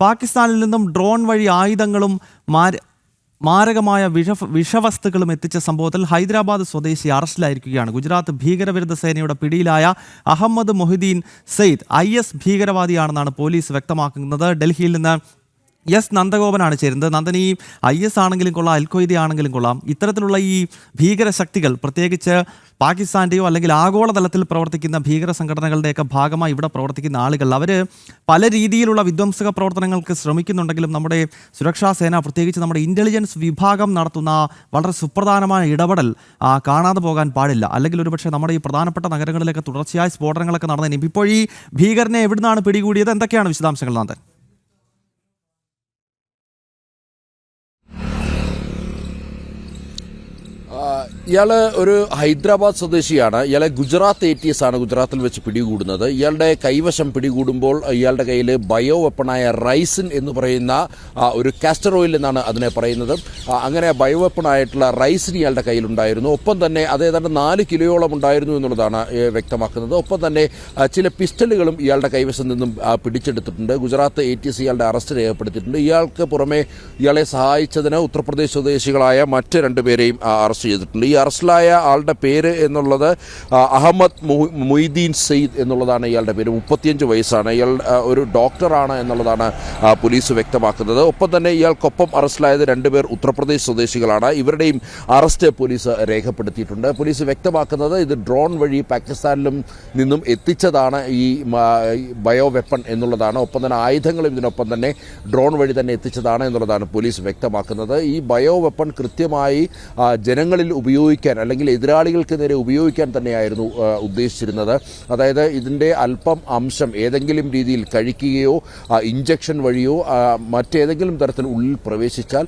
പാകിസ്ഥാനിൽ നിന്നും ഡ്രോൺ വഴി ആയുധങ്ങളും മാര മാരകമായ വിഷ വിഷവസ്തുക്കളും എത്തിച്ച സംഭവത്തിൽ ഹൈദരാബാദ് സ്വദേശി അറസ്റ്റിലായിരിക്കുകയാണ്. ഗുജറാത്ത് ഭീകരവിരുദ്ധ സേനയുടെ പിടിയിലായ അഹമ്മദ് മൊഹിദ്ദീൻ സെയ്ദ് ഐ എസ് ഭീകരവാദിയാണെന്നാണ് പോലീസ് വ്യക്തമാക്കുന്നത്. ഡൽഹിയിൽ നിന്ന് എസ് നന്ദഗോപനാണ് ചേരുന്നത്. നന്ദൻ ഈ ഐ എസ് ആണെങ്കിലും കൊള്ളാം അൽ ആണെങ്കിലും കൊള്ളാം. ഇത്തരത്തിലുള്ള ഈ ഭീകര ശക്തികൾ പ്രത്യേകിച്ച് പാകിസ്ഥാന്റെയോ അല്ലെങ്കിൽ ആഗോളതലത്തിൽ പ്രവർത്തിക്കുന്ന ഭീകര സംഘടനകളുടെയൊക്കെ ഭാഗമായി ഇവിടെ പ്രവർത്തിക്കുന്ന ആളുകൾ അവർ പല രീതിയിലുള്ള വിധ്വംസക പ്രവർത്തനങ്ങൾക്ക് ശ്രമിക്കുന്നുണ്ടെങ്കിലും നമ്മുടെ സുരക്ഷാ സേന പ്രത്യേകിച്ച് നമ്മുടെ ഇന്റലിജൻസ് വിഭാഗം നടത്തുന്ന വളരെ സുപ്രധാനമായ ഇടപെടൽ കാണാതെ പോകാൻ പാടില്ല. അല്ലെങ്കിൽ ഒരുപക്ഷെ നമ്മുടെ ഈ പ്രധാനപ്പെട്ട നഗരങ്ങളിലൊക്കെ തുടർച്ചയായ സ്ഫോടനങ്ങളൊക്കെ നടന്നതിനും ഇപ്പോൾ ഈ ഭീകരനെ എവിടുന്നാണ് പിടികൂടിയത്? എന്തൊക്കെയാണ് വിശദാംശങ്ങൾ നന്ദൻ ഇയാൾ ഒരു ഹൈദരാബാദ് സ്വദേശിയാണ്. ഇയാളെ ഗുജറാത്ത് എ ടി എസ് ആണ് ഗുജറാത്തിൽ വെച്ച് പിടികൂടുന്നത്. ഇയാളുടെ കൈവശം പിടികൂടുമ്പോൾ ഇയാളുടെ കയ്യിൽ ബയോ വെപ്പണായ റൈസിൻ എന്ന് പറയുന്ന ഒരു കാസ്റ്റർ ഓയിൽ എന്നാണ് അതിനെ പറയുന്നത്. അങ്ങനെ ബയോ വെപ്പണായിട്ടുള്ള റൈസിൻ ഇയാളുടെ കയ്യിലുണ്ടായിരുന്നു. ഒപ്പം തന്നെ അത് ഏതാണ്ട് നാല് കിലോയോളം ഉണ്ടായിരുന്നു എന്നുള്ളതാണ് വ്യക്തമാക്കുന്നത്. ഒപ്പം തന്നെ ചില പിസ്റ്റലുകളും ഇയാളുടെ കൈവശം നിന്നും പിടിച്ചെടുത്തിട്ടുണ്ട്. ഗുജറാത്ത് എ ടി എസ് ഇയാളുടെ അറസ്റ്റ് രേഖപ്പെടുത്തിയിട്ടുണ്ട്. ഇയാൾക്ക് പുറമെ ഇയാളെ സഹായിച്ചതിന് ഉത്തർപ്രദേശ് സ്വദേശികളായ മറ്റ് രണ്ടുപേരെയും അറസ്റ്റ് ചെയ്തിട്ടുണ്ട്. ഈ അറസ്റ്റിലായ ആളുടെ പേര് എന്നുള്ളത് അഹമ്മദ് മൊയ്തീൻ സെയ്ദ് എന്നുള്ളതാണ് ഇയാളുടെ പേര്. മുപ്പത്തിയഞ്ച് വയസ്സാണ്. ഇയാൾ ഒരു ഡോക്ടറാണ് എന്നുള്ളതാണ് പോലീസ് വ്യക്തമാക്കുന്നത്. ഒപ്പം തന്നെ ഇയാൾക്കൊപ്പം അറസ്റ്റിലായത് രണ്ടുപേർ ഉത്തർപ്രദേശ് സ്വദേശികളാണ്. ഇവരുടെയും അറസ്റ്റ് പോലീസ് രേഖപ്പെടുത്തിയിട്ടുണ്ട്. പോലീസ് വ്യക്തമാക്കുന്നത് ഇത് ഡ്രോൺ വഴി പാകിസ്ഥാനിലും നിന്നും എത്തിച്ചതാണ് ഈ ബയോ വെപ്പൺ എന്നുള്ളതാണ്. ഒപ്പം തന്നെ ആയുധങ്ങളും ഇതിനൊപ്പം തന്നെ ഡ്രോൺ വഴി തന്നെ എത്തിച്ചതാണ് എന്നുള്ളതാണ് പോലീസ് വ്യക്തമാക്കുന്നത്. ഈ ബയോ വെപ്പൺ കൃത്യമായി ജനങ്ങളിൽ ഉപയോഗിക്കാൻ അല്ലെങ്കിൽ എതിരാളികൾക്ക് നേരെ ഉപയോഗിക്കാൻ തന്നെയായിരുന്നു ഉദ്ദേശിച്ചിരുന്നത്. അതായത് ഇതിന്റെ അല്പം അംശം ഏതെങ്കിലും രീതിയിൽ കഴിക്കുകയോ ഇഞ്ചക്ഷൻ വഴിയോ മറ്റേതെങ്കിലും തരത്തിൽ ഉള്ളിൽ പ്രവേശിച്ചാൽ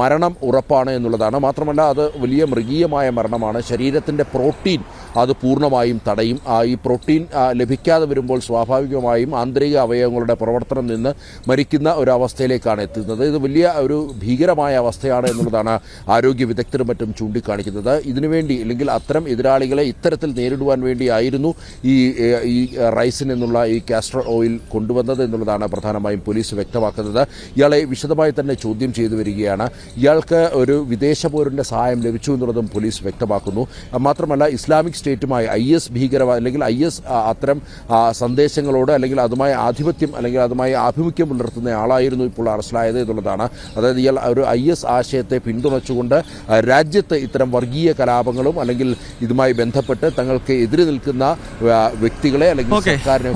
മരണം ഉറപ്പാണ് എന്നുള്ളതാണ്. മാത്രമല്ല അത് വലിയ മൃഗീയമായ മരണമാണ്. ശരീരത്തിന്റെ പ്രോട്ടീൻ അത് പൂർണമായും തടയും. ഈ പ്രോട്ടീൻ ലഭിക്കാതെ വരുമ്പോൾ സ്വാഭാവികമായും ആന്തരിക അവയവങ്ങളുടെ പ്രവർത്തനം നിന്ന് മരിക്കുന്ന ഒരു അവസ്ഥയിലേക്കാണ് എത്തുന്നത്. ഇത് വലിയ ഒരു ഭീകരമായ അവസ്ഥയാണ് എന്നുള്ളതാണ് ആരോഗ്യ വിദഗ്ധരും മറ്റും ചൂണ്ടിക്കാണിക്കുന്നത്. ഇതിനുവേണ്ടി അല്ലെങ്കിൽ അത്തരം എതിരാളികളെ ഇത്തരത്തിൽ നേരിടുവാൻ വേണ്ടിയായിരുന്നു ഈ ഈ റൈസിൻ എന്നുള്ള ഈ കാസ്ട്രോൾ ഓയിൽ കൊണ്ടുവന്നത് എന്നുള്ളതാണ് പ്രധാനമായും പോലീസ് വ്യക്തമാക്കുന്നത്. ഇയാളെ വിശദമായി തന്നെ ചോദ്യം ചെയ്തു വരികയാണ്. ഇയാൾക്ക് ഒരു വിദേശ പൗരന്റെ സഹായം ലഭിച്ചു എന്നുള്ളതും പോലീസ് വ്യക്തമാക്കുന്നു. മാത്രമല്ല ഇസ്ലാമിക് സ്റ്റേറ്റുമായി ഐ എസ് അല്ലെങ്കിൽ ഐ എസ് അത്തരം സന്ദേശങ്ങളോട് അല്ലെങ്കിൽ അതുമായി ആധിപത്യം അല്ലെങ്കിൽ അതുമായി ആഭിമുഖ്യം പുലർത്തുന്ന ആളായിരുന്നു ഇപ്പോൾ അറസ്റ്റിലായത് എന്നുള്ളതാണ്. അതായത് ഇയാൾ ഒരു ഐ എസ് ആശയത്തെ പിന്തുണച്ചുകൊണ്ട് രാജ്യത്ത് ഇത്തരം വർഗീയ കലാപങ്ങളും അല്ലെങ്കിൽ ഇതുമായി ബന്ധപ്പെട്ട് തങ്ങൾക്ക് എതിരെ നിൽക്കുന്ന വ്യക്തികളെ അല്ലെങ്കിൽ സർക്കാരിനെ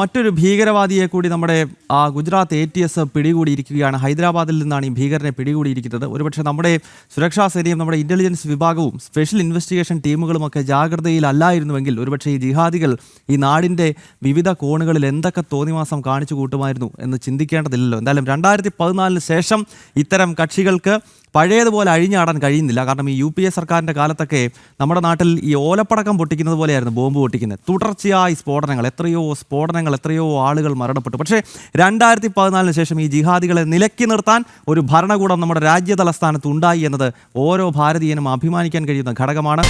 മറ്റൊരു ഭീകരവാദിയെ കൂടി നമ്മുടെ ആ, ഗുജറാത്ത് എ ടി എസ് പിടികൂടിയിരിക്കുകയാണ്. ഹൈദരാബാദിൽ നിന്നാണ് ഈ ഭീകരനെ പിടികൂടിയിരിക്കുന്നത്. ഒരുപക്ഷെ നമ്മുടെ സുരക്ഷാ സേനയും നമ്മുടെ ഇന്റലിജൻസ് വിഭാഗവും സ്പെഷ്യൽ ഇൻവെസ്റ്റിഗേഷൻ ടീമുകളും ഒക്കെ ജാഗ്രതയിലല്ലായിരുന്നുവെങ്കിൽ ഒരുപക്ഷെ ഈ ജിഹാദികൾ ഈ നാടിന്റെ വിവിധ കോണുകളിൽ എന്തൊക്കെ തോന്നിവാസം കാണിച്ചു കൂട്ടുമായിരുന്നു എന്ന് ചിന്തിക്കേണ്ടതില്ലല്ലോ. എന്തായാലും രണ്ടായിരത്തി പതിനാലിന് ശേഷം ഇത്തരം കക്ഷികൾക്ക് പഴയതുപോലെ അഴിഞ്ഞാടാൻ കഴിയുന്നില്ല. കാരണം ഈ യു പി എ സർക്കാരിന്റെ കാലത്തൊക്കെ നമ്മുടെ നാട്ടിൽ ഈ ഓലപ്പടക്കം പൊട്ടിക്കുന്നത് പോലെയായിരുന്നു ബോംബ് പൊട്ടിക്കുന്നത്. തുടർച്ചയായി സ്ഫോടനങ്ങൾ എത്രയോ സ്ഫോടനങ്ങൾ എത്രയോ ആളുകൾ മരണപ്പെട്ടു. പക്ഷേ രണ്ടായിരത്തി പതിനാലിന് ശേഷം ഈ ജിഹാദികളെ നിലക്കി നിർത്താൻ ഒരു ഭരണകൂടം നമ്മുടെ രാജ്യ തലസ്ഥാനത്ത് ഉണ്ടായി എന്നത് ഓരോ ഭാരതീയനും അഭിമാനിക്കാൻ കഴിയുന്ന ഘടകമാണ്.